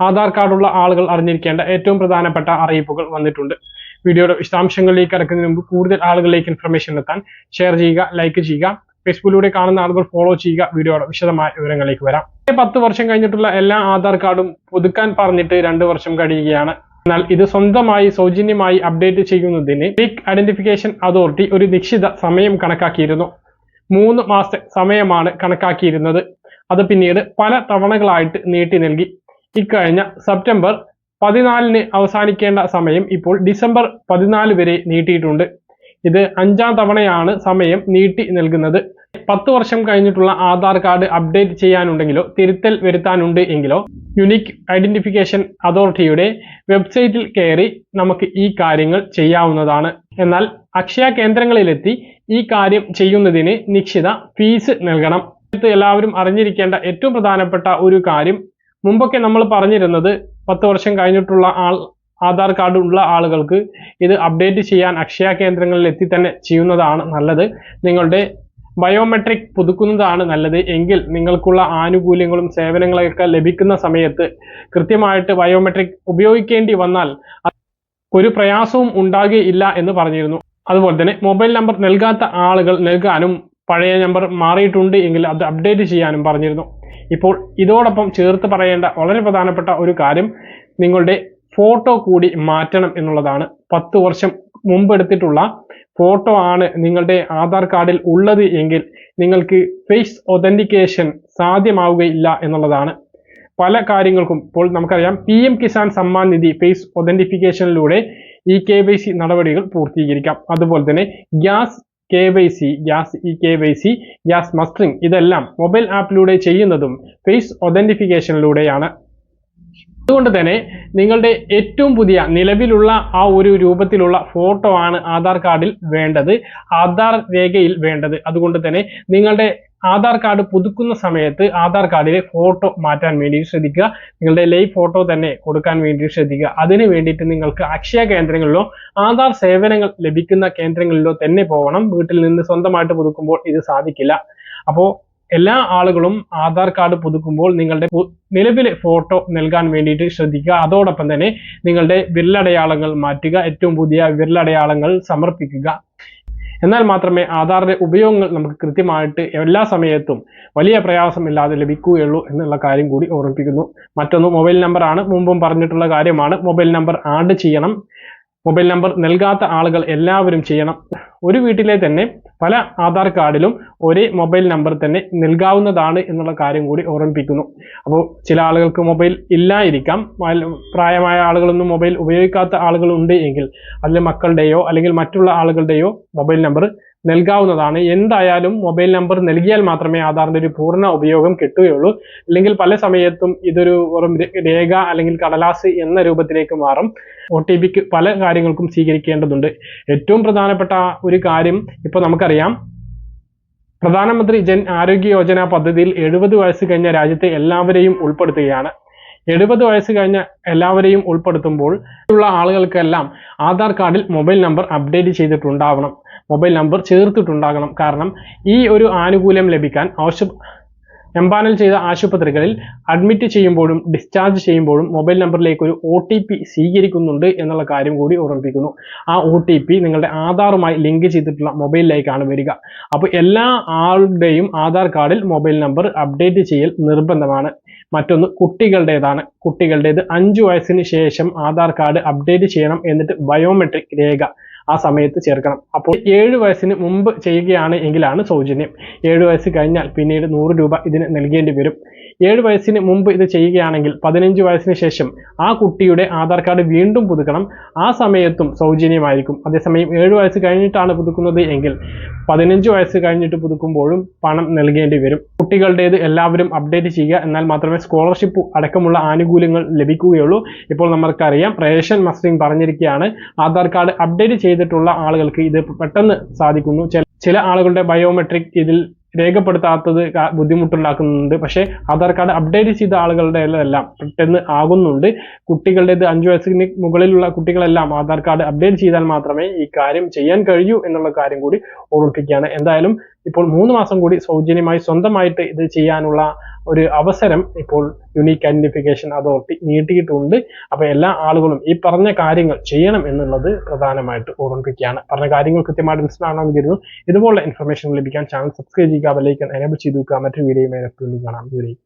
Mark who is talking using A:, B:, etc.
A: ആധാർ കാർഡുള്ള ആളുകൾ അറിഞ്ഞിരിക്കേണ്ട ഏറ്റവും പ്രധാനപ്പെട്ട അറിയിപ്പുകൾ വന്നിട്ടുണ്ട്. വീഡിയോയുടെ വിശദാംശങ്ങളിലേക്ക് കടക്കുന്നതിന് മുമ്പ് കൂടുതൽ ആളുകളിലേക്ക് ഇൻഫർമേഷൻ എത്താൻ ഷെയർ ചെയ്യുക ലൈക്ക് ചെയ്യുക ഫേസ്ബുക്കിലൂടെ കാണുന്ന ആളുകൾ ഫോളോ ചെയ്യുക വീഡിയോയുടെ വിശദമായ വിവരങ്ങളിലേക്ക് വരാം. പത്ത് വർഷം കഴിഞ്ഞിട്ടുള്ള എല്ലാ ആധാർ കാർഡും പുതുക്കാൻ പറഞ്ഞിട്ട് രണ്ട് വർഷം കഴിയുകയാണ്. എന്നാൽ ഇത് സ്വന്തമായി സൗജന്യമായി അപ്ഡേറ്റ് ചെയ്യുന്നതിന് പീക്ക് ഐഡന്റിഫിക്കേഷൻ അതോറിറ്റി ഒരു നിശ്ചിത സമയം കണക്കാക്കിയിരുന്നു. മൂന്ന് മാസത്തെ സമയമാണ് കണക്കാക്കിയിരുന്നത്. അത് പിന്നീട് പല തവണകളായിട്ട് നീട്ടി നൽകി. ഇക്കഴിഞ്ഞ സെപ്റ്റംബർ പതിനാലിന് അവസാനിക്കേണ്ട സമയം ഇപ്പോൾ ഡിസംബർ പതിനാല് വരെ നീട്ടിയിട്ടുണ്ട്. ഇത് അഞ്ചാം തവണയാണ് സമയം നീട്ടി നൽകുന്നത്. പത്ത് വർഷം കഴിഞ്ഞിട്ടുള്ള ആധാർ കാർഡ് അപ്ഡേറ്റ് ചെയ്യാനുണ്ടെങ്കിലോ തിരുത്തൽ വരുത്താനുണ്ട് എങ്കിലോ യുനിക് ഐഡന്റിഫിക്കേഷൻ അതോറിറ്റിയുടെ വെബ്സൈറ്റിൽ കയറി നമുക്ക് ഈ കാര്യങ്ങൾ ചെയ്യാവുന്നതാണ്. എന്നാൽ അക്ഷയ കേന്ദ്രങ്ങളിലെത്തി ഈ കാര്യം ചെയ്യുന്നതിന് നിശ്ചിത ഫീസ് നൽകണം. എല്ലാവരും അറിഞ്ഞിരിക്കേണ്ട ഏറ്റവും പ്രധാനപ്പെട്ട ഒരു കാര്യം മുമ്പൊക്കെ നമ്മൾ പറഞ്ഞിരുന്നത് പത്ത് വർഷം കഴിഞ്ഞിട്ടുള്ള ആൾ ആധാർ കാർഡ് ഉള്ള ആളുകൾക്ക് ഇത് അപ്ഡേറ്റ് ചെയ്യാൻ അക്ഷയ കേന്ദ്രങ്ങളിൽ എത്തി തന്നെ ചെയ്യുന്നതാണ് നല്ലത്. നിങ്ങളുടെ ബയോമെട്രിക് പുതുക്കുന്നതാണ് നല്ലത്. എങ്കിൽ നിങ്ങൾക്കുള്ള ആനുകൂല്യങ്ങളും സേവനങ്ങളൊക്കെ ലഭിക്കുന്ന സമയത്ത് കൃത്യമായിട്ട് ബയോമെട്രിക് ഉപയോഗിക്കേണ്ടി വന്നാൽ ഒരു പ്രയാസവും ഉണ്ടാകുകയില്ല എന്ന് പറഞ്ഞിരുന്നു. അതുപോലെ തന്നെ മൊബൈൽ നമ്പർ നൽകാത്ത ആളുകൾ നൽകാനും പഴയ നമ്പർ മാറിയിട്ടുണ്ട് എങ്കിൽ അത് അപ്ഡേറ്റ് ചെയ്യാനും പറഞ്ഞിരുന്നു. ഇപ്പോൾ ഇതോടൊപ്പം ചേർത്ത് പറയേണ്ട വളരെ പ്രധാനപ്പെട്ട ഒരു കാര്യം നിങ്ങളുടെ ഫോട്ടോ കൂടി മാറ്റണം എന്നുള്ളതാണ്. പത്ത് വർഷം മുമ്പ് എടുത്തിട്ടുള്ള ഫോട്ടോ ആണ് നിങ്ങളുടെ ആധാർ കാർഡിൽ ഉള്ളത് എങ്കിൽ നിങ്ങൾക്ക് ഫേസ് ഒതന്റിക്കേഷൻ സാധ്യമാവുകയില്ല എന്നുള്ളതാണ്. പല കാര്യങ്ങൾക്കും ഇപ്പോൾ നമുക്കറിയാം P M Kisan Samman Nidhi face ഒതന്റിഫിക്കേഷനിലൂടെ ഈ കെ വൈ സി നടപടികൾ പൂർത്തീകരിക്കാം. അതുപോലെ തന്നെ gas K Y C gas E K Y C gas mustering ഇതെല്ലാം മൊബൈൽ ആപ്പിലൂടെ ചെയ്യുന്നതും ഫേസ് ഒതന്റിഫിക്കേഷനിലൂടെയാണ് അതുകൊണ്ട് തന്നെ നിങ്ങളുടെ ഏറ്റവും പുതിയ നിലവിലുള്ള ആ ഒരു രൂപത്തിലുള്ള ഫോട്ടോ ആണ് ആധാർ കാർഡിൽ വേണ്ടത് ആധാർ രേഖയിൽ വേണ്ടത്. അതുകൊണ്ട് തന്നെ നിങ്ങളുടെ ആധാർ കാർഡ് പുതുക്കുന്ന സമയത്ത് ആധാർ കാർഡിലെ ഫോട്ടോ മാറ്റാൻ വേണ്ടി ശ്രദ്ധിക്കുക. നിങ്ങളുടെ ലൈവ് ഫോട്ടോ തന്നെ കൊടുക്കാൻ വേണ്ടി ശ്രദ്ധിക്കുക. അതിന് വേണ്ടിയിട്ട് നിങ്ങൾക്ക് അക്ഷയ കേന്ദ്രങ്ങളിലോ ആധാർ സേവനങ്ങൾ ലഭിക്കുന്ന കേന്ദ്രങ്ങളിലോ തന്നെ പോകണം വീട്ടിൽ നിന്ന് സ്വന്തമായിട്ട് പുതുക്കുമ്പോൾ ഇത് സാധിക്കില്ല. അപ്പോൾ എല്ലാ ആളുകളും ആധാർ കാർഡ് പുതുക്കുമ്പോൾ നിങ്ങളുടെ നിലവിലെ ഫോട്ടോ നൽകാൻ വേണ്ടിയിട്ട് ശ്രദ്ധിക്കുക. അതോടൊപ്പം തന്നെ നിങ്ങളുടെ വിരലടയാളങ്ങൾ മാറ്റുക. ഏറ്റവും പുതിയ വിരലടയാളങ്ങൾ സമർപ്പിക്കുക. എന്നാൽ മാത്രമേ ആധാറിന്റെ ഉപയോഗങ്ങൾ നമുക്ക് കൃത്യമായിട്ട് എല്ലാ സമയത്തും വലിയ പ്രയാസമില്ലാതെ ലഭിക്കുകയുള്ളൂ എന്നുള്ള കാര്യം കൂടി ഓർമ്മിപ്പിക്കുന്നു. മറ്റൊന്ന് മൊബൈൽ നമ്പറാണ്. മുമ്പും പറഞ്ഞിട്ടുള്ള കാര്യമാണ്. മൊബൈൽ നമ്പർ ആഡ് ചെയ്യണം. മൊബൈൽ നമ്പർ നൽകാത്ത ആളുകൾ എല്ലാവരും ചെയ്യണം. ഒരു വീട്ടിലെ തന്നെ പല ആധാർ കാർഡിലും ഒരേ മൊബൈൽ നമ്പർ തന്നെ നൽകാവുന്നതാണ് എന്നുള്ള കാര്യം കൂടി ഓർമ്മിപ്പിക്കുന്നു. അപ്പോൾ ചില ആളുകൾക്ക് മൊബൈൽ ഇല്ലായിരിക്കാം. പ്രായമായ ആളുകളൊന്നും മൊബൈൽ ഉപയോഗിക്കാത്ത ആളുകളുണ്ട് എങ്കിൽ അതിൽ മക്കളുടെയോ അല്ലെങ്കിൽ മറ്റുള്ള ആളുകളുടെയോ മൊബൈൽ നമ്പർ നൽകാവുന്നതാണ്. എന്തായാലും മൊബൈൽ നമ്പർ നൽകിയാൽ മാത്രമേ ആധാറിന്റെ ഒരു പൂർണ ഉപയോഗം കിട്ടുകയുള്ളൂ. അല്ലെങ്കിൽ പല സമയത്തും ഇതൊരു വെറും രേഖ അല്ലെങ്കിൽ കടലാസ് എന്ന രൂപത്തിലേക്ക് മാറും. ഒ ടി പിക്ക് പല കാര്യങ്ങൾക്കും സ്വീകരിക്കേണ്ടതുണ്ട്. ഏറ്റവും പ്രധാനപ്പെട്ട ഒരു കാര്യം ഇപ്പോൾ നമുക്കറിയാം. പ്രധാനമന്ത്രി ജൻ ആരോഗ്യ യോജന പദ്ധതിയിൽ എഴുപത് വയസ്സ് കഴിഞ്ഞ രാജ്യത്തെ എല്ലാവരെയും ഉൾപ്പെടുത്തുകയാണ്. എഴുപത് വയസ്സ് കഴിഞ്ഞ എല്ലാവരെയും ഉൾപ്പെടുത്തുമ്പോൾ ഉള്ള ആളുകൾക്കെല്ലാം ആധാർ കാർഡിൽ മൊബൈൽ നമ്പർ അപ്ഡേറ്റ് ചെയ്തിട്ടുണ്ടാവണം. മൊബൈൽ നമ്പർ ചേർത്തിട്ടുണ്ടാകണം. കാരണം ഈ ഒരു ആനുകൂല്യം ലഭിക്കാൻ ആവശ്യ എംപാനൽ ചെയ്ത ആശുപത്രികളിൽ അഡ്മിറ്റ് ചെയ്യുമ്പോഴും ഡിസ്ചാർജ് ചെയ്യുമ്പോഴും മൊബൈൽ നമ്പറിലേക്ക് ഒരു ഒ ടി പി സ്വീകരിക്കുന്നുണ്ട് എന്നുള്ള കാര്യം കൂടി ഓർമ്മിപ്പിക്കുന്നു. ആ ഒ ടി പി നിങ്ങളുടെ ആധാറുമായി ലിങ്ക് ചെയ്തിട്ടുള്ള മൊബൈലിലേക്കാണ് വരിക. അപ്പോൾ എല്ലാ ആളുടെയും ആധാർ കാർഡിൽ മൊബൈൽ നമ്പർ അപ്ഡേറ്റ് ചെയ്യൽ നിർബന്ധമാണ്. മറ്റൊന്ന് കുട്ടികളുടേതാണ്. കുട്ടികളുടേത് അഞ്ചു വയസ്സിന് ശേഷം ആധാർ കാർഡ് അപ്ഡേറ്റ് ചെയ്യണം എന്നിട്ട് ബയോമെട്രിക് രേഖ. ആ സമയത്ത് ചേർക്കണം. അപ്പോൾ ഏഴ് വയസ്സിന് മുമ്പ് ചെയ്യുകയാണ് എങ്കിലാണ് സൗജന്യം. ഏഴ് വയസ്സ് കഴിഞ്ഞാൽ പിന്നീട് നൂറ് രൂപ ഇതിന് നൽകേണ്ടി വരും. ഏഴ് വയസ്സിന് മുമ്പ് ഇത് ചെയ്യുകയാണെങ്കിൽ പതിനഞ്ച് വയസ്സിന് ശേഷം ആ കുട്ടിയുടെ ആധാർ കാർഡ് വീണ്ടും പുതുക്കണം. ആ സമയത്തും സൗജന്യമായിരിക്കും. അതേസമയം ഏഴ് വയസ്സ് കഴിഞ്ഞിട്ടാണ് പുതുക്കുന്നത് എങ്കിൽ പതിനഞ്ച് വയസ്സ് കഴിഞ്ഞിട്ട് പുതുക്കുമ്പോഴും പണം നൽകേണ്ടി വരും. കുട്ടികളുടേത് എല്ലാവരും അപ്ഡേറ്റ് ചെയ്യുക. എന്നാൽ മാത്രമേ സ്കോളർഷിപ്പ് അടക്കമുള്ള ആനുകൂല്യങ്ങൾ ലഭിക്കുകയുള്ളൂ. ഇപ്പോൾ നമുക്കറിയാം റേഷൻ മസ്റ്ററിംഗ് പറഞ്ഞിരിക്കുകയാണ്. ആധാർ കാർഡ് അപ്ഡേറ്റ് ചെയ്തിട്ടുള്ള ആളുകൾക്ക് ഇത് പെട്ടെന്ന് സാധിക്കുന്നു. ചില ആളുകളുടെ ബയോമെട്രിക് ഇതിൽ രേഖപ്പെടുത്താത്തത് ബുദ്ധിമുട്ടുണ്ടാക്കുന്നുണ്ട്. പക്ഷേ ആധാർ കാർഡ് അപ്ഡേറ്റ് ചെയ്ത ആളുകളുടെ എല്ലാം പെട്ടെന്ന് ആകുന്നുണ്ട്. കുട്ടികളുടേത് അഞ്ചു വയസ്സിന് മുകളിലുള്ള കുട്ടികളെല്ലാം ആധാർ കാർഡ് അപ്ഡേറ്റ് ചെയ്താൽ മാത്രമേ ഈ കാര്യം ചെയ്യാൻ കഴിയൂ എന്നുള്ള കാര്യം കൂടി ഓർമ്മിപ്പിക്കുകയാണ്. എന്തായാലും ഇപ്പോൾ മൂന്ന് മാസം കൂടി സൗജന്യമായി സ്വന്തമായിട്ട് ഇത് ചെയ്യാനുള്ള ഒരു അവസരം ഇപ്പോൾ യുണീക്ക് ഐഡന്റിഫിക്കേഷൻ അതോറിറ്റി നീട്ടിയിട്ടുണ്ട്. അപ്പോൾ എല്ലാ ആളുകളും ഈ പറഞ്ഞ കാര്യങ്ങൾ ചെയ്യണം എന്നുള്ളത് പ്രധാനമായിട്ട് ഓർമ്മിപ്പിക്കുകയാണ്. പറഞ്ഞ കാര്യങ്ങൾ കൃത്യമായിട്ട് മനസ്സിലാകണമെന്ന് കരുതുന്നു. ഇതുപോലുള്ള ഇൻഫർമേഷൻ ലഭിക്കാൻ ചാനൽ സബ്സ്ക്രൈബ് ചെയ്യുക ലൈക്ക് എനേബിൾ ചെയ്തു വെക്കുക. മറ്റൊരു വീഡിയോയുമായി കാണാം. ദൂരേക്ക്